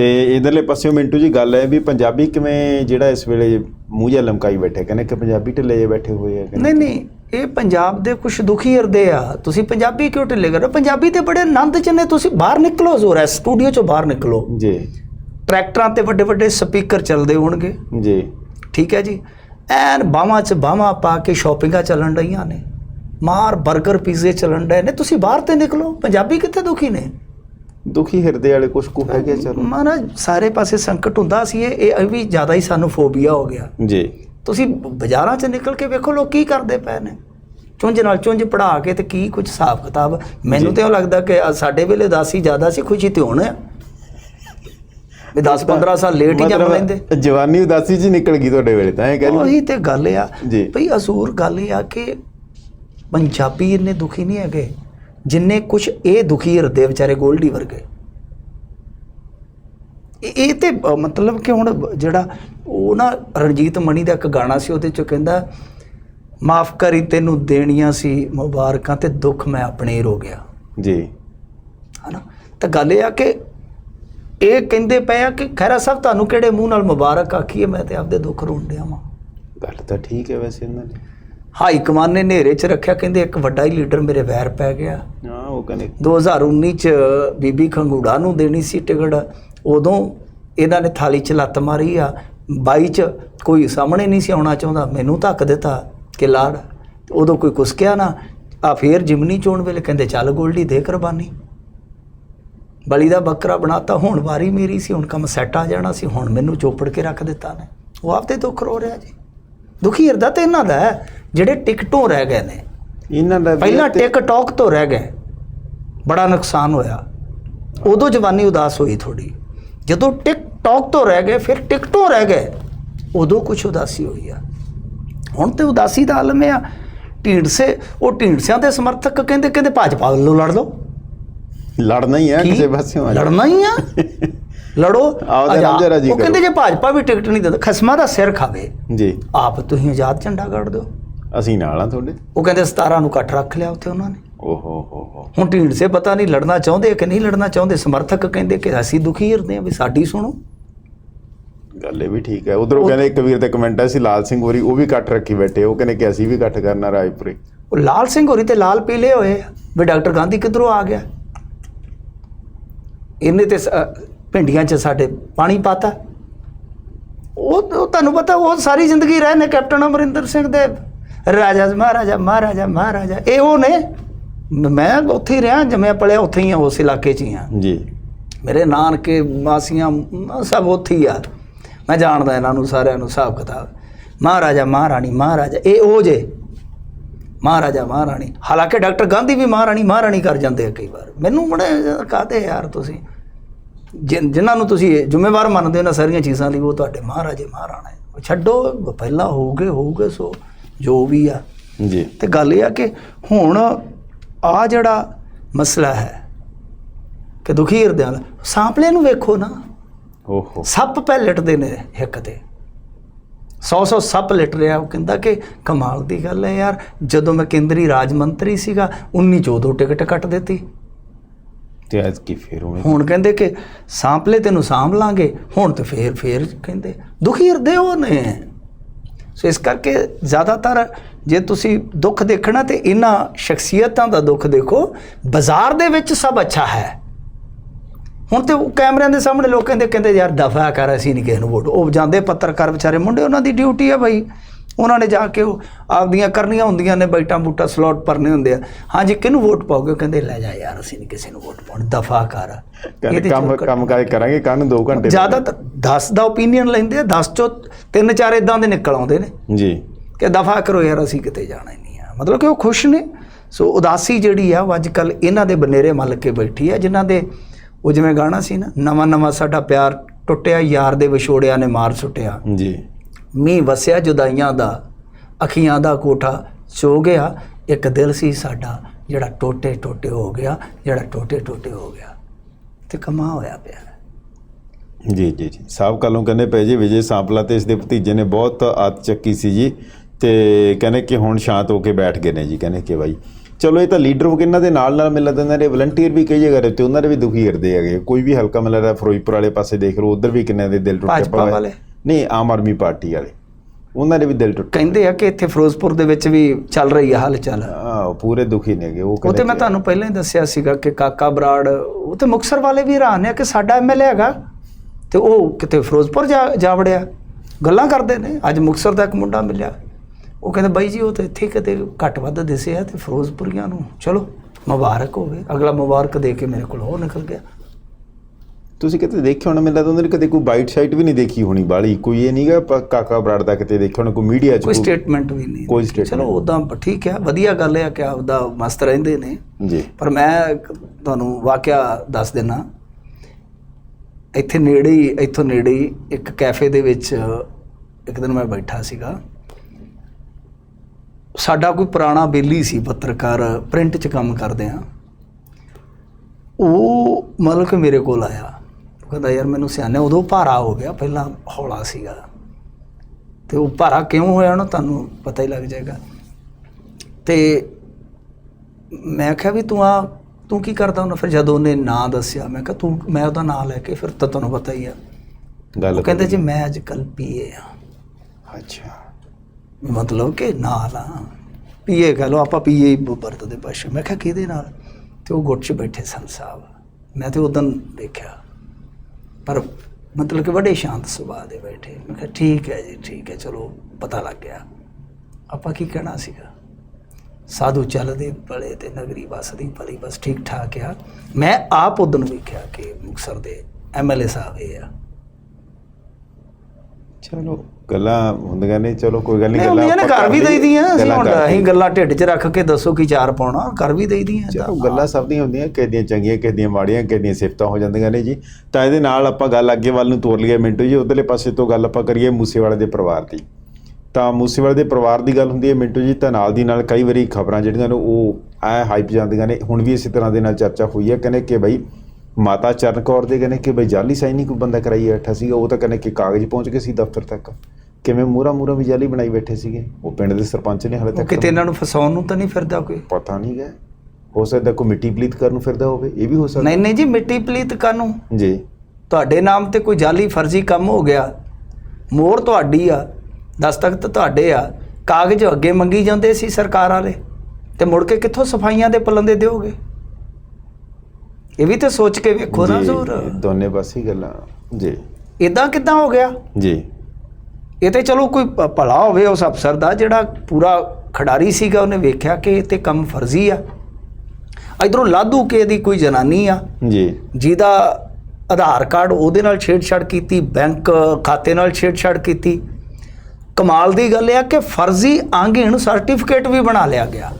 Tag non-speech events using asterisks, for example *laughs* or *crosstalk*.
ਤੇ ਇਧਰਲੇ ਪਾਸਿਓਂ ਮਿੰਟੂ ਜੀ ਗੱਲ ਹੈ ਵੀ ਪੰਜਾਬੀ ਕਿਵੇਂ ਜਿਹੜਾ ਇਸ ਵੇਲੇ ਮੂੰਹ ਜਿਹਾ ਲਮਕਾਈ ਬੈਠੇ ਕਹਿੰਦੇ ਕਿ ਪੰਜਾਬੀ ਢਿੱਲੇ ਜਿਹੇ ਬੈਠੇ ਹੋਏ ਆ ਨਹੀਂ ਨਹੀਂ ਇਹ ਪੰਜਾਬ ਦੇ ਕੁਝ ਦੁਖੀ ਹਿਰਦੇ ਆ। ਤੁਸੀਂ ਪੰਜਾਬੀ ਕਿਉਂ ਢਿੱਲੇ ਕਰ? ਪੰਜਾਬੀ ਤੇ ਬੜੇ ਆਨੰਦ ਚ ਨੇ ਤੁਸੀਂ ਬਾਹਰ ਨਿਕਲੋ ਜ਼ੋਰ ਹੈ ਸਟੂਡੀਓ ਚੋਂ ਬਾਹਰ ਨਿਕਲੋ। ਜੀ। ਟਰੈਕਟਰਾਂ ਤੇ ਵੱਡੇ ਵੱਡੇ ਸਪੀਕਰ ਚੱਲਦੇ ਹੋਣਗੇ। ਜੀ। ਠੀਕ ਹੈ ਜੀ। ਐਨ ਬਾਹਾਂ 'ਚ ਬਾਹਾਂ ਪਾ ਕੇ ਸ਼ਾਪਿੰਗਾਂ ਚੱਲਣ ਰਹੀਆਂ ਨੇ। ਮਾਰ 버ਗਰ ਪੀਜ਼ੇ ਚੱਲਣ ਰਹੇ ਨੇ। ਤੁਸੀਂ ਬਾਹਰ ਤੇ ਨਿਕਲੋ। ਪੰਜਾਬੀ ਕਿੱਥੇ ਦੁਖੀ ਨੇ? ਦੁਖੀ ਹਿਰਦੇ ਵਾਲੇ ਕੁਝ ਕੁ ਹੈਗੇ ਚਲੋ। ਮਹਾਰਾਜ ਸਾਰੇ ਪਾਸੇ ਸੰਕਟ ਹੁੰਦਾ ਸੀ ਇਹ ਇਹ ਵੀ ਜ਼ਿਆਦਾ ਹੀ ਸਾਨੂੰ ਫੋਬੀਆ ਹੋ ਗਿਆ। ਜੀ। ਤੁਸੀਂ ਬਾਜ਼ਾਰਾਂ 'ਚ ਨਿਕਲ ਕੇ ਵੇਖੋ ਲੋਕ ਕੀ ਕਰਦੇ ਪਏ ਨੇ। ਚੁੰਝ ਨਾਲ ਚੁੰਝ ਪੜਾ ਕੇ ਤੇ ਕੀ ਕੁਝ ਹਿਸਾਬ ਕਿਤਾਬ। ਮੈਨੂੰ ਤੇ ਉਹ ਲੱਗਦਾ ਕਿ ਸਾਡੇ ਵੇਲੇ ਦਾਸੀ ਜ਼ਿਆਦਾ ਸੀ ਖੁਸ਼ੀ ਤੇ ਹੁਣ ਵੀ 10 15 ਸਾਲ ਲੇਟ ਹੀ ਜੰਮ ਲੈਂਦੇ। ਜਵਾਨੀ ਉਦਾਸੀ ਜੀ ਨਿਕਲ ਗਈ ਤੁਹਾਡੇ ਵੇਲੇ ਤਾਂ ਇਹ ਕਹਿੰਦੇ ਉਹੀ ਤੇ ਗੱਲ ਆ। ਭਈ ਅਸੂਰ ਗੱਲ ਆ ਕਿ ਪੰਜਾਬੀ ਇੰਨੇ ਦੁਖੀ ਨਹੀਂ ਹੈਗੇ। ਜਿੰਨੇ ਕੁਝ ਇਹ ਦੁਖੀ ਹਿਰਦੇ ਵਿਚਾਰੇ ਗੋਲਡੀ ਵਰਗੇ। ਇਹ ਤੇ ਮਤਲਬ ਕਿ ਹੁਣ ਜਿਹੜਾ ਉਹ ਨਾ ਰਣਜੀਤ ਮਣੀ ਦਾ ਇੱਕ ਗਾਣਾ ਸੀ ਉਹਦੇ ਚ ਕਹਿੰਦਾ ਮਾਫ ਕਰੀ ਤੈਨੂੰ ਦੇਣੀਆਂ ਸੀ ਮੁਬਾਰਕਾਂ ਤੇ ਦੁੱਖ ਮੈਂ ਆਪਣੇ ਹੀ ਰੋ ਗਿਆ। ਜੀ। ਹਨਾ? ਤਾਂ ਗੱਲ ਇਹ ਆ ਕਿ ਇਹ ਕਹਿੰਦੇ ਪਏ ਆ ਕਿ ਖੈਰਾ ਸਾਹਿਬ ਤੁਹਾਨੂੰ ਕਿਹੜੇ ਮੂੰਹ ਨਾਲ ਮੁਬਾਰਕ ਆਖੀਏ ਮੈਂ ਤੇ ਆਪਦੇ ਦੁੱਖ ਰੋਣ ਡਿਆ ਵਾਂ। ਗੱਲ ਤਾਂ ਠੀਕ ਹੈ ਵੈਸੇ ਇਹਨਾਂ ਦੀ। ਹਾਈ ਕਮਾਨ ਨੇ ਨੇਰੇ 'ਚ ਰੱਖਿਆ ਕਹਿੰਦੇ ਇੱਕ ਵੱਡਾ ਹੀ ਲੀਡਰ ਮੇਰੇ ਵੈਰ ਪੈ ਗਿਆ। ਹਾਂ ਉਹ ਕਹਿੰਦੇ 2019 'ਚ ਬੀਬੀ ਖੰਗੂੜਾ ਨੂੰ ਦੇਣੀ ਸੀ ਟਿਕਟ। ਉਦੋਂ ਇਹਨਾਂ ਨੇ ਥਾਲੀ 'ਚ ਲੱਤ ਮਾਰੀ ਆ। 22 'ਚ ਕੋਈ ਸਾਹਮਣੇ ਨਹੀਂ ਸੀ ਆਉਣਾ ਚਾਹੁੰਦਾ। ਮੈਨੂੰ ਧੱਕ ਦਿੱਤਾ ਕਿ ਲਾੜ ਉਦੋਂ ਕੋਈ ਕੁਸਕਿਆ ਨਾ। ਆ ਫੇਰ ਜਿਮਨੀ ਚੋਣ ਵੇਲੇ ਕਹਿੰਦੇ ਚੱਲ ਗੋਲਡੀ ਦੇ ਕੁਰਬਾਨੀ। ਬਲੀ ਦਾ ਬੱਕਰਾ ਬਣਾਤਾ ਹੁਣ ਵਾਰੀ ਮੇਰੀ ਸੀ ਹੁਣ ਕੰਮ ਸੈੱਟ ਆ ਜਾਣਾ ਸੀ ਹੁਣ ਮੈਨੂੰ ਚੋਪੜ ਕੇ ਰੱਖ ਦਿੱਤਾ ਨੇ। ਉਹ ਆਪਦੇ ਦੁੱਖ ਰੋ ਰਿਹਾ ਜੀ। ਦੁਖੀ ਹਿਰਦਾ ਤੇ ਇਹਨਾਂ ਦਾ ਹੈ, ਜਿਹੜੇ ਟਿਕਟੋਂ ਰਹਿ ਗਏ ਨੇ। ਇਹਨਾਂ ਦਾ ਵੀ ਪਹਿਲਾਂ ਤੇ- ਟਿਕਟੌਕ ਤੋਂ ਰਹਿ ਗਏ। ਬੜਾ ਨੁਕਸਾਨ ਹੋਇਆ। ਉਦੋਂ ਜਵਾਨੀ ਉਦਾਸ ਹੋਈ ਥੋੜੀ ਜਦੋਂ ਟਿਕਟੌਕ ਤੋਂ ਰਹਿ ਗਏ ਫਿਰ ਟਿਕਟੋਂ ਰਹਿ ਗਏ ਉਦੋਂ ਕੁਝ ਉਦਾਸੀ ਹੋਈ ਆ। ਹੁਣ ਤੇ ਉਦਾਸੀ ਦਾ ਆਲਮ ਆ ਢੀਂਡਸੇ ਉਹ ਢੀਂਡਸਿਆਂ ਦੇ ਸਮਰਥਕ ਕਹਿੰਦੇ ਕਹਿੰਦੇ ਭਾਜਪਾ ਵੱਲੋਂ ਲੜ ਲਓ। ਲੜਨਾ ਹੀ ਹੈ ਕੀ? ਕਿਸੇ ਪਾਸਿਓਂ। ਆ ਜਾਓ। ਲੜਨਾ ਹੀ ਆ? *laughs* ਲੜੋ। ਆਜ਼ਾਦ- ਉਹ ਕਹਿੰਦੇ। ਜੇ ਭਾਜਪਾ ਵੀ ਟਿਕਟ ਨਹੀਂ ਦਿੰਦਾ ਖਸਮਾਂ ਦਾ ਸਿਰ ਖਾਵੇ। ਜੀ। ਆਪ ਤੁਸੀਂ ਆਜ਼ਾਦ ਝੰਡਾ ਗੱਡ ਦਿਓ। ਅਸੀਂ ਨਾਲ ਆ ਤੁਹਾਡੇ। ਉਹ ਕਹਿੰਦੇ 17 ਨੂੰ ਇਕੱਠ ਰੱਖ ਲਿਆ ਉੱਥੇ ਉਹਨਾਂ ਨੇ। ਓਹੋ ਹੋ ਹੋ। ਹੁਣ ਢੀਂਡਸੇ ਪਤਾ ਨਹੀਂ ਲੜਨਾ ਚਾਹੁੰਦੇ ਕਿ ਨਹੀਂ ਲੜਨਾ ਚਾਹੁੰਦੇ ਸਮਰਥਕ ਕਹਿੰਦੇ ਕਿ ਅਸੀਂ ਦੁਖੀ ਹਿਰਦੇ ਹਾਂ ਵੀ ਸਾਡੀ ਸੁਣੋ। ਗੱਲ ਇਹ ਵੀ ਠੀਕ ਹੈ। ਉਧਰੋਂ ਕਹਿੰਦੇ ਇੱਕ ਵੀਰ ਦੇ ਕਮੈਂਟ ਆਇਆ ਸੀ ਲਾਲ ਸਿੰਘ ਹੋਰੀ ਉਹ ਵੀ ਇਕੱਠ ਰੱਖੀ ਬੈਠੇ ਉਹ ਕਹਿੰਦੇ ਕਿ ਅਸੀਂ ਵੀ ਇਕੱਠ ਕਰਨਾ ਰਾਜਪੁਰੇ। ਉਹ ਲਾਲ ਸਿੰਘ ਹੋਰੀ ਤੇ ਲਾਲ ਪੀਲੇ ਹੋਏ ਆ। ਵੀ ਡਾਕਟਰ ਗਾਂਧੀ ਕਿੱਧਰੋਂ ਆ ਗਿਆ? ਇਹਨੇ ਤੇ ਸ- ਭਿੰਡੀਆਂ 'ਚ ਸਾਡੇ ਪਾਣੀ ਪਾਤਾ। ਉਹ ਉਹ ਤੁਹਾਨੂੰ ਪਤਾ ਉਹ ਸਾਰੀ ਜ਼ਿੰਦਗੀ ਰਹੇ ਨੇ ਕੈਪਟਨ ਅਮਰਿੰਦਰ ਸਿੰਘ ਦੇ। ਰਾਜਾ ਮਹਾਰਾਜਾ ਮਹਾਰਾਜਾ ਮਹਾਰਾਜਾ ਇਹ ਉਹ ਨੇ। ਮ- ਉੱਥੇ ਹੀ ਰਿਹਾ ਜੰਮਿਆ ਪਲਿਆ ਉੱਥੇ ਹੀ ਆ ਉਸ ਇਲਾਕੇ 'ਚ ਹੀ ਆ। ਜੀ। ਮੇਰੇ ਨਾਨਕੇ ਮਾਸੀਆਂ ਸਭ ਉੱਥੇ ਹੀ ਆ। ਮੈਂ ਜਾਣਦਾ ਇਹਨਾਂ ਨੂੰ ਸਾਰਿਆਂ ਨੂੰ ਹਿਸਾਬ ਕਿਤਾਬ। ਮਹਾਰਾਜਾ ਮਹਾਰਾਣੀ ਮਹਾਰਾਜਾ ਇਹ ਉਹ ਜੇ। ਮਹਾਰਾਜਾ ਮਹਾਰਾਣੀ। ਹਾਲਾਂਕਿ ਡਾਕਟਰ ਗਾਂਧੀ ਵੀ ਮਹਾਰਾਣੀ ਮਹਾਰਾਣੀ ਕਰ ਜਾਂਦੇ ਆ ਕਈ ਵਾਰ। ਮੈਨੂੰ ਬੜੇ ਕਹਦੇ ਯਾਰ ਤੁਸੀਂ। ਜਿਨ- ਜਿਨ੍ਹਾਂ ਨੂੰ ਤੁਸੀਂ ਜ਼ਿੰਮੇਵਾਰ ਮੰਨਦੇ ਹੋ ਨਾ ਸਾਰੀਆਂ ਚੀਜ਼ਾਂ ਲਈ ਉਹ ਤੁਹਾਡੇ ਮਹਾਰਾਜੇ ਮਹਾਰਾਣਾ ਹੈ। ਉਹ ਛੱਡੋ ਪਹਿਲਾਂ ਹੋਊਗੇ ਹੋਊਗੇ ਸੋ ਜੋ ਵੀ ਆ। ਜੀ। ਤੇ ਗੱਲ ਇਹ ਆ ਕਿ ਹੁਣ ਆ ਜਿਹੜਾ ਮਸਲਾ ਹੈ ਕਿ ਦੁਖੀ ਹਿਰਦਿਆਂ ਦਾ ਸਾਂਪਲੇ ਨੂੰ ਵੇਖੋ ਨਾ। ਓਹੋ। ਸੱਪ ਪੈ ਲਿਟਦੇ ਨੇ ਹਿੱਕ ਤੇ। 100 100 ਸੱਪ ਲਿਟ ਰਿਹਾ ਉਹ ਕਹਿੰਦਾ ਕਿ ਕਮਾਲ ਦੀ ਗੱਲ ਹੈ ਯਾਰ ਜਦੋਂ ਮੈਂ ਕੇਂਦਰੀ ਰਾਜ ਮੰਤਰੀ ਸੀਗਾ 19 14 ਟਿਕਟ ਕੱਟ ਦਿੱਤੀ। ਤੇ ਅੱਜ ਕੀ ਫੇਰ ਉਵੇਂ ਹੁਣ ਕਹਿੰਦੇ ਕਿ ਸਾਂਪਲੇ ਤੈਨੂੰ ਸਾਂਭ ਲਾਂਗੇ, ਹੁਣ ਤੇ ਫੇਰ ਫੇਰ ਕਹਿੰਦੇ, ਦੁਖੀ ਹਿਰਦੇ ਉਹ ਨੇ। ਸੋ ਇਸ ਕਰਕੇ ਜ਼ਿਆਦਾਤਰ ਜੇ ਤੁਸੀਂ ਦੁੱਖ ਦੇਖਣਾ ਤੇ ਇਹਨਾਂ ਸ਼ਖਸੀਅਤਾਂ ਦਾ ਦੁੱਖ ਦੇਖੋ, ਬਾਜ਼ਾਰ ਦੇ ਵਿੱਚ ਸਭ ਅੱਛਾ ਹੈ। ਹੁਣ ਤੇ ਉਹ ਕੈਮਰਿਆਂ ਦੇ ਸਾਹਮਣੇ ਲੋਕ ਕਹਿੰਦੇ ਕਹਿੰਦੇ ਯਾਰ ਦਫਾ ਕਰ, ਅਸੀਂ ਨਹੀਂ ਕਿਸੇ ਨੂੰ ਵੋਟ। ਉਹ ਜਾਂਦੇ ਪੱਤਰਕਾਰ ਵਿਚਾਰੇ, ਮੁੰਡੇ, ਉਹਨਾਂ ਦੀ ਡਿਊਟੀ ਹੈ ਭਾਈ ਉਹਨਾਂ ਨੇ ਜਾ ਕੇ ਉਹ ਆਪਦੀਆਂ ਕਰਨੀਆਂ ਹੁੰਦੀਆਂ ਨੇ ਬੈਟਾ ਬੂਟਾ ਸਲੋਟ ਭਰਨੇ ਹੁੰਦੇ ਆ। ਹਾਂਜੀ ਕਿਹਨੂੰ ਵੋਟ ਪਾਓਗੇ? ਕਹਿੰਦੇ ਲੈ ਜਾ ਯਾਰ ਅਸੀਂ ਨਹੀਂ ਕਿਸੇ ਨੂੰ ਵੋਟ ਪਾਉਣੀ ਦਫਾ ਕਰ। ਕੰਮ ਕੰਮ ਕਾਜ ਕਰਾਂਗੇ ਕੱਲ ਨੂੰ 2 ਘੰਟੇ ਜ਼ਿਆਦਾਤਰ 10 ਦਾ ਓਪੀਨੀਅਨ ਲੈਂਦੇ ਆ 10 ਚੋਂ ਤਿੰਨ ਚਾਰ ਇਦਾਂ ਦੇ ਨਿਕਲ ਆਉਂਦੇ ਨੇ। ਜੀ। ਕਿ ਦਫਾ ਕਰੋ ਯਾਰ ਅਸੀਂ ਕਿਤੇ ਜਾਣਾ ਨਹੀਂ ਆ। ਮਤਲਬ ਕਿ ਉਹ ਖੁਸ਼ ਨੇ। ਸੋ ਉਦਾਸੀ ਜਿਹੜੀ ਆ ਉਹ ਅੱਜ ਕੱਲ ਇਹਨਾਂ ਦੇ ਬਨੇਰੇ ਮੱਲ ਕੇ ਬੈਠੀ ਆ ਜਿਨ੍ਹਾਂ ਦੇ ਉਹ ਜਿਵੇਂ ਗਾਣਾ ਸੀ ਨਾ ਨਵਾਂ ਨਵਾਂ ਸਾਡਾ ਪਿਆਰ ਟੁੱਟਿਆ ਯਾਰ ਦੇ ਵਿਛੋੜਿਆਂ ਨੇ ਮਾਰ ਸੁੱਟਿਆ। ਜੀ। ਮੀਂਹ ਵਸਿਆ ਜੁਦਾਈਆਂ ਦਾ ਅੱਖੀਆਂ ਦਾ ਕੋਠਾ ਸੋ ਗਿਆ ਇੱਕ ਦਿਲ ਸੀ ਸਾਡਾ ਜਿਹੜਾ ਟੋਟੇ ਟੋਟੇ ਹੋ ਗਿਆ ਜਿਹੜਾ ਟੋਟੇ ਟੋਟੇ ਹੋ ਗਿਆ। ਤੇ ਕਮਾ ਹੋਇਆ ਪਿਆ। ਜੀ ਜੀ ਜੀ। ਸਾਬਕਾ ਲੋਕ ਕਹਿੰਦੇ ਪਏ ਜੀ ਵਿਜੇ ਸਾਂਪਲਾ ਤੇ ਇਸ ਦੇ ਭਤੀਜੇ ਨੇ ਬਹੁਤ ਆਤ ਚੱਕੀ ਸੀ ਜੀ ਤੇ ਕਹਿੰਦੇ ਕਿ ਹੁਣ ਸ਼ਾਂਤ ਹੋ ਕੇ ਬੈਠ ਗਏ ਨੇ ਜੀ ਕਹਿੰਦੇ ਕਿ ਬਾਈ ਚਲੋ ਇਹ ਤਾਂ ਲੀਡਰ ਇਹਨਾਂ ਦੇ ਨਾਲ ਨਾਲ ਮਿਲਦਾ ਇਹਨਾਂ ਦੇ ਵਲੰਟੀਅਰ ਵੀ ਕਈ ਜਗ੍ਹਾ ਉੱਤੇ ਉਹਨਾਂ ਦੇ ਵੀ ਦੁਖੀ ਹਿਰਦੇ ਹੈਗੇ ਕੋਈ ਵੀ ਹਲਕਾ ਮਿਲਦਾ ਫਿਰੋਜ਼ਪੁਰ ਵਾਲੇ ਪਾਸੇ ਦੇਖ ਲਓ ਉਧਰ ਵੀ ਕਿੰਨੇ ਦੇ ਦਿਲ ਟੁੱਟੇ ਭਾਜਪਾ ਪਏ ਵਾਲੇ? ਨਹੀਂ ਆਮ ਆਦਮੀ ਪਾਰਟੀ ਵਾਲੇ। ਉਹਨਾਂ ਦੇ ਵੀ ਦਿਲ ਟੁੱਟੇ। ਕਹਿੰਦੇ ਆ ਕਿ ਇੱਥੇ ਫਿਰੋਜ਼ਪੁਰ ਦੇ ਵਿੱਚ ਵੀ ਚੱਲ ਰਹੀ ਹੈ ਹਲਚਲ ਹਾਂ ਪੂਰੇ ਦੁਖੀ ਨੇਗੇ ਉਹ ਉਹ ਤੇ ਮੈਂ ਤੁਹਾਨੂੰ ਪਹਿਲਾਂ ਹੀ ਦੱਸਿਆ ਸੀਗਾ ਕਿ ਕਾਕਾ ਬਰਾੜ ਉਹ ਤੇ ਮੁਕਸਰ ਵਾਲੇ ਵੀ ਹੈਰਾਨ ਆ ਕਿ ਸਾਡਾ ਐਮਐਲਏ ਹੈਗਾ ਤੇ ਉਹ ਕਿਤੇ ਫਿਰੋਜ਼ਪੁਰ ਜਾ ਜਾ ਵੜਿਆ। ਗੱਲਾਂ ਕਰਦੇ ਨੇ ਅੱਜ ਮੁਕਸਰ ਦਾ ਇੱਕ ਮੁੰਡਾ ਮਿਲਿਆ। ਉਹ ਕਹਿੰਦੇ ਬਾਈ ਜੀ ਉਹ ਤਾਂ ਇੱਥੇ ਕਿਤੇ ਘੱਟ ਵੱਧ ਦਿਸੇ ਆ ਤੇ ਫਿਰੋਜ਼ਪੁਰੀਆਂ ਨੂੰ ਚਲੋ ਮੁਬਾਰਕ ਹੋਵੇ। ਅਗਲਾ ਮੁਬਾਰਕ ਦੇ ਕੇ ਮੇਰੇ ਕੋਲ ਉਹ ਨਿਕਲ ਗਿਆ। ਤੁਸੀਂ ਕਿਤੇ ਦੇਖਿਆ ਹੋਣਾ ਮੈਨੂੰ ਲੱਗਦਾ ਉਹਨਾਂ ਨੇ ਕਦੇ ਕੋਈ ਬਾਈਟ ਸਾਈਟ ਵੀ ਨਹੀਂ ਦੇਖੀ ਹੋਣੀ ਬਾਲੀ ਕੋਈ ਇਹ ਨਹੀਂਗਾ ਕਾਕਾ ਬਰਾੜ ਦਾ ਕਿਤੇ ਦੇਖਿਆ ਹੋਣਾ ਕੋਈ ਮੀਡੀਆ 'ਚ ਕੋਈ ਸਟੇਟਮੈਂਟ ਵੀ ਨਹੀਂ। ਕੋਈ statement ਚਲੋ ਉਦਾਂ ਠੀਕ ਹੈ ਵਧੀਆ ਗੱਲ ਹੈ ਕਿ ਆਪਦਾ ਮਸਤ ਰਹਿੰਦੇ ਨੇ। ਜੀ। ਪਰ ਮੈਂ ਤੁਹਾਨੂੰ ਵਾਕਿਆ ਦੱਸ ਦੇਣਾ ਇੱਥੇ ਨੇੜੇ ਹੀ ਇੱਥੋਂ ਨੇੜੇ ਹੀ ਇੱਕ ਕੈਫੇ ਦੇ ਵਿੱਚ ਇੱਕ ਦਿਨ ਮੈਂ ਬੈਠਾ ਸੀਗਾ। ਸਾਡਾ ਕੋਈ ਪੁਰਾਣਾ ਬੇਲੀ ਸੀ ਪੱਤਰਕਾਰ ਪ੍ਰਿੰਟ 'ਚ ਕੰਮ ਕਰਦੇ ਆ। ਉਹ ਮਤਲਬ ਕਿ ਮੇਰੇ ਕੋਲ ਆਇਆ। ਕਹਿੰਦਾ ਯਾਰ ਮੈਨੂੰ ਸਿਆਣੇ ਉਦੋਂ ਭਾਰਾ ਹੋ ਗਿਆ ਪਹਿਲਾਂ ਹੌਲਾ ਸੀਗਾ। ਤੇ ਉਹ ਭਾਰਾ ਕਿਉਂ ਹੋਇਆ ਨਾ ਤੁਹਾਨੂੰ ਪਤਾ ਹੀ ਲੱਗ ਜਾਏਗਾ। ਤੇ ਮੈਂ ਕਿਹਾ ਵੀ ਤੂੰ ਆ ਤੂੰ ਕੀ ਕਰਦਾ ਹੁੰਦਾ? ਫਿਰ ਜਦੋਂ ਉਹਨੇ ਨਾਂ ਦੱਸਿਆ ਮੈਂ ਕਿਹਾ ਤੂੰ ਮੈਂ ਉਹਦਾ ਨਾਂ ਲੈ ਕੇ ਫਿਰ ਤਾਂ ਤੁਹਾਨੂੰ ਪਤਾ ਹੀ ਆ। ਗੱਲ ਉਹ ਕਹਿੰਦੇ ਜੀ ਮੈਂ ਅੱਜ ਕੱਲ ਪੀਏ ਆ। ਅੱਛਾ। ਮਤਲਬ ਕਿ ਨਾਲ ਆ। ਪੀਏ ਕਹ ਲਓ ਆਪਾਂ ਪੀਏ ਹੀ ਵਰਤਦੇ ਭਾਸ਼ਾ। ਮੈਂ ਕਿਹਾ ਕਿਹਦੇ ਨਾਲ? ਤੇ ਉਹ ਗੁੱਟ 'ਚ ਬੈਠੇ ਸਨ ਸਾਹਿਬ। ਮੈਂ ਤੇ ਉਦੋਂ ਦੇਖਿਆ। ਪਰ ਮਤਲਬ ਕਿ ਬੜੇ ਸ਼ਾਂਤ ਸੁਭਾਅ ਦੇ ਬੈਠੇ। ਮੈਂ ਕਿਹਾ, ਠੀਕ ਹੈ ਜੀ, ਠੀਕ ਹੈ, ਚਲੋ, ਪਤਾ ਲੱਗ ਗਿਆ। ਆਪਾਂ ਕੀ ਕਹਿਣਾ ਸੀਗਾ? ਸਾਧੂ ਚੱਲਦੇ ਪਲੇ ਤੇ ਨਗਰੀ ਵਸਦੀ ਭਲੀ ਬਸ ਠੀਕ ਠਾਕ ਆ। ਮੈਂ ਆਪ ਉਦੋਂ ਵੇਖਿਆ ਕਿ ਮੁਕਸਰ ਦੇ ਐਮਐਲਏ ਸਾਹਿਬ ਇਹ ਆ। ਚਲੋ। ਗੱਲਾਂ ਹੁੰਦੀਆਂ ਨੇ ਚਲੋ ਕੋਈ ਗੱਲ ਨਹੀਂ ਨਹੀਂ ਹੁੰਦੀਆਂ ਨੇ ਘਰ ਵੀ ਦੇਈਦੀਆਂ ਅਸੀਂ ਗੱਲਾਂ ਹੁਣ ਅਸੀਂ ਗੱਲਾਂ ਢਿੱਡ 'ਚ ਰੱਖ ਕੇ ਦੱਸੋ ਕੀ ਚਾਰ ਪਾਉਣਾ ਘਰ ਵੀ ਦੇਈਦੀਆਂ ਚਲੋ ਗੱਲਾਂ ਸਭ ਦੀਆਂ ਹੁੰਦੀਆਂ ਕਿਸੇ ਦੀਆਂ ਚੰਗੀਆਂ ਕਿਸੇ ਦੀਆਂ ਮਾੜੀਆਂ ਕਿਸੇ ਦੀਆਂ ਸਿਫਤਾਂ ਹੋ ਜਾਂਦੀਆਂ ਨੇ ਜੀ। ਤਾਂ ਇਹਦੇ ਨਾਲ ਆਪਾਂ ਗੱਲ ਅੱਗੇ ਵੱਲ ਨੂੰ ਤੋਰ ਲਈਏ ਮਿੰਟੂ ਜੀ ਉਧਰਲੇ ਪਾਸੇ ਤੋਂ ਗੱਲ ਆਪਾਂ ਕਰੀਏ ਮੂਸੇਵਾਲੇ ਦੇ ਪਰਿਵਾਰ ਦੀ। ਤਾਂ ਮੂਸੇਵਾਲੇ ਦੇ ਪਰਿਵਾਰ ਦੀ ਗੱਲ ਹੁੰਦੀ ਹੈ ਮਿੰਟੂ ਜੀ ਤਾਂ ਨਾਲ ਦੀ ਨਾਲ ਕਈ ਵਾਰੀ ਖਬਰਾਂ ਜਿਹੜੀਆਂ ਨੇ ਉਹ ਐ ਹਾਈਪ ਜਾਂਦੀਆਂ ਨੇ। ਹੁਣ ਵੀ ਇਸੇ ਤਰ੍ਹਾਂ ਦੇ ਨਾਲ ਚਰਚਾ ਹੋਈ ਹੈ ਕਹਿੰਦੇ ਕਿ ਬਈ ਮਾਤਾ ਚਰਨ ਕੌਰ ਦੇ ਕਹਿੰਦੇ ਕਿ ਬਈ ਜਾਲੀ ਸਾਈਨਿੰਗ ਕੋਈ ਬੰਦਾ ਕਰਾਈ ਬੈਠਾ ਸੀਗਾ ਉਹ ਤਾਂ ਕਹਿੰਦੇ ਕਿ ਕਾਗਜ਼ ਪਹੁੰਚ ਗਏ ਸੀ ਦਫ਼ਤਰ ਤੱਕ। ਕਿਵੇਂ ਮੂਰਾ ਮੂਰਾ ਵੀ ਜਾਲੀ ਬਣਾਈ ਬੈਠੇ ਸੀਗੇ? ਉਹ ਪਿੰਡ ਦੇ ਸਰਪੰਚ ਨੇ ਹਾਲੇ ਤੱਕ ਕਿਤੇ ਇਹਨਾਂ ਨੂੰ ਫਸਾਉਣ ਨੂੰ ਤਾਂ ਨਹੀਂ ਫਿਰਦਾ ਕੋਈ? ਪਤਾ ਨਹੀਂ ਗਾ। ਹੋ ਸਕਦਾ ਕੋਈ ਮਿੱਟੀ ਪਲੀਤ ਕਰਨ ਨੂੰ ਫਿਰਦਾ ਹੋਵੇ ਇਹ ਵੀ ਹੋ ਸਕਦਾ। ਨਹੀਂ ਨਹੀਂ ਜੀ ਮਿੱਟੀ ਪਲੀਤ ਕਾਨੂੰ ਜੀ। ਤੁਹਾਡੇ ਨਾਮ ਤੇ ਕੋਈ ਜਾਲੀ ਫਰਜ਼ੀ ਕੰਮ ਹੋ ਗਿਆ। ਮੋਹਰ ਤੁਹਾਡੀ ਆ ਦਸਤਖਤ ਤੁਹਾਡੇ ਆ। ਕਾਗਜ਼ ਅੱਗੇ ਮੰਗੀ ਜਾਂਦੇ ਸੀ ਸਰਕਾਰ ਵਾਲੇ। ਤੇ ਮੁੜ ਕੇ ਕਿੱਥੋਂ ਸਫਾਈਆਂ ਦੇ ਪਲੰਦੇ ਦਿਓਗੇ? ਇਹ ਵੀ ਤਾਂ ਸੋਚ ਕੇ ਵੇਖੋ ਨਾ ਜੀ, ਜ਼ੋਰ ਦੋਨੇ ਪਾਸੇ ਗੱਲਾਂ ਜੀ। ਇਦਾਂ ਕਿੱਦਾਂ ਹੋ ਗਿਆ? ਜੀ। ਇਹ ਤੇ ਚਲੋ ਕੋਈ ਭ- ਭਲਾ ਹੋਵੇ ਉਸ ਅਫਸਰ ਦਾ ਜਿਹੜਾ ਪੂਰਾ ਖਿਡਾਰੀ ਸੀਗਾ ਉਹਨੇ ਵੇਖਿਆ ਕਿ ਇਹ ਤੇ ਕੰਮ ਫਰਜ਼ੀ ਆ। ਇਧਰੋਂ ਲਾਧੂ ਕੇ ਦੀ ਕੋਈ ਜਨਾਨੀ ਆ। ਜੀ। ਜਿਹਦਾ ਆਧਾਰ ਕਾਰਡ ਉਹਦੇ ਨਾਲ ਛੇੜਛਾੜ ਕੀਤੀ ਬੈਂਕ ਖਾਤੇ ਨਾਲ ਛੇੜਛਾੜ ਕੀਤੀ। ਕਮਾਲ ਦੀ ਗੱਲ ਇਹ ਆ ਕਿ ਫਰਜ਼ੀ ਆਂਗੀਣ ਸਰਟੀਫਿਕੇਟ ਵੀ ਬਣਾ ਲਿਆ ਗਿਆ।